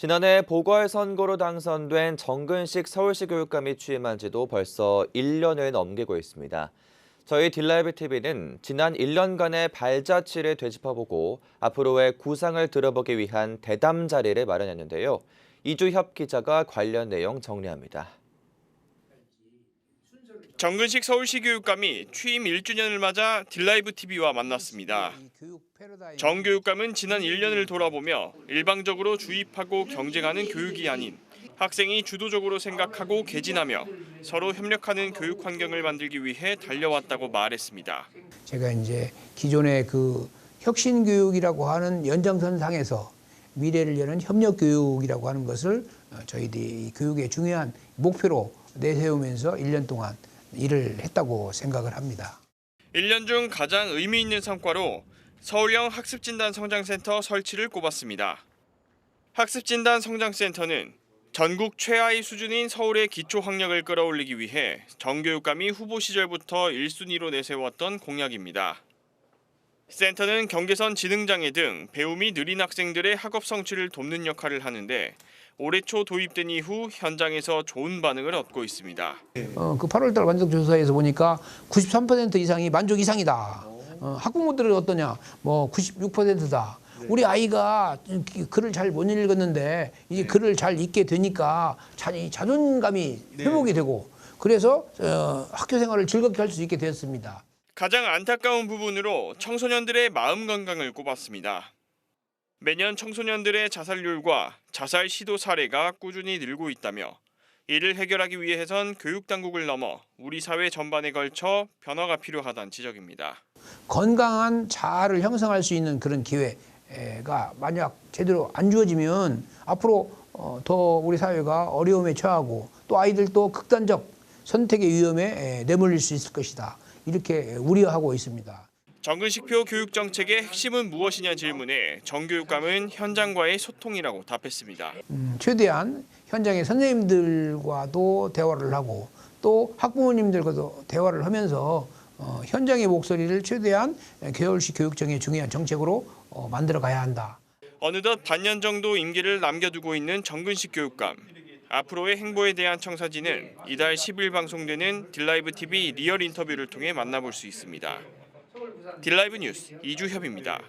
지난해 보궐선거로 당선된 정근식 서울시 교육감이 취임한 지도 벌써 1년을 넘기고 있습니다. 저희 딜라이브 TV는 지난 1년간의 발자취를 되짚어보고 앞으로의 구상을 들어보기 위한 대담 자리를 마련했는데요. 이주협 기자가 관련 내용 정리합니다. 정근식 서울시 교육감이 취임 1주년을 맞아 딜라이브 TV와 만났습니다. 정 교육감은 지난 1년을 돌아보며 일방적으로 주입하고 경쟁하는 교육이 아닌 학생이 주도적으로 생각하고 개진하며 서로 협력하는 교육 환경을 만들기 위해 달려왔다고 말했습니다. 제가 이제 기존의 그 혁신 교육이라고 하는 연장선상에서 미래를 여는 협력 교육이라고 하는 것을 어, 저희들이 이 교육의 중요한 목표로 내세우면서 1년 동안 일을 했다고 생각을 합니다. 1년 중 가장 의미 있는 성과로 서울형 학습진단 성장센터 설치를 꼽았습니다. 학습진단 성장센터는 전국 최하위 수준인 서울의 기초 학력을 끌어올리기 위해 정교육감이 후보 시절부터 1순위로 내세웠던 공약입니다. 센터는 경계선 지능장애 등 배움이 느린 학생들의 학업 성취를 돕는 역할을 하는데 올해 초 도입된 이후 현장에서 좋은 반응을 얻고 있습니다. 어, 그 8월달 만족 조사에서 보니까 93% 이상이 만족 이상이다. 어, 학부모들은 어떠냐? 뭐 96%다. 우리 아이가 글을 잘 못 읽었는데 이제 글을 잘 읽게 되니까 자, 이 자존감이 회복이 되고 그래서 어, 학교 생활을 즐겁게 할 수 있게 되었습니다. 가장 안타까운 부분으로 청소년들의 마음 건강을 꼽았습니다. 매년 청소년들의 자살률과 자살 시도 사례가 꾸준히 늘고 있다며 이를 해결하기 위해선 교육 당국을 넘어 우리 사회 전반에 걸쳐 변화가 필요하다는 지적입니다. 건강한 자아를 형성할 수 있는 그런 기회가 만약 제대로 안 주어지면 앞으로 어, 더 우리 사회가 어려움에 처하고 또 아이들도 극단적 선택의 위험에 에, 내몰릴 수 있을 것이다. 이렇게 우려하고 있습니다. 정근식표 교육 정책의 핵심은 무엇이냐 질문에 정 교육감은 현장과의 소통이라고 답했습니다. 음, 최대한 현장의 선생님들과도 대화를 하고 또 학부모님들과도 대화를 하면서 어, 현장의 목소리를 최대한 개월식 교육청의 중요한 정책으로 어, 만들어 가야 한다. 어느덧 반년 정도 임기를 남겨두고 있는 정근식 교육감. 앞으로의 행보에 대한 청사진은 이달 10일 방송되는 딜라이브 TV 리얼 인터뷰를 통해 만나볼 수 있습니다. 딜라이브 뉴스 이주협입니다.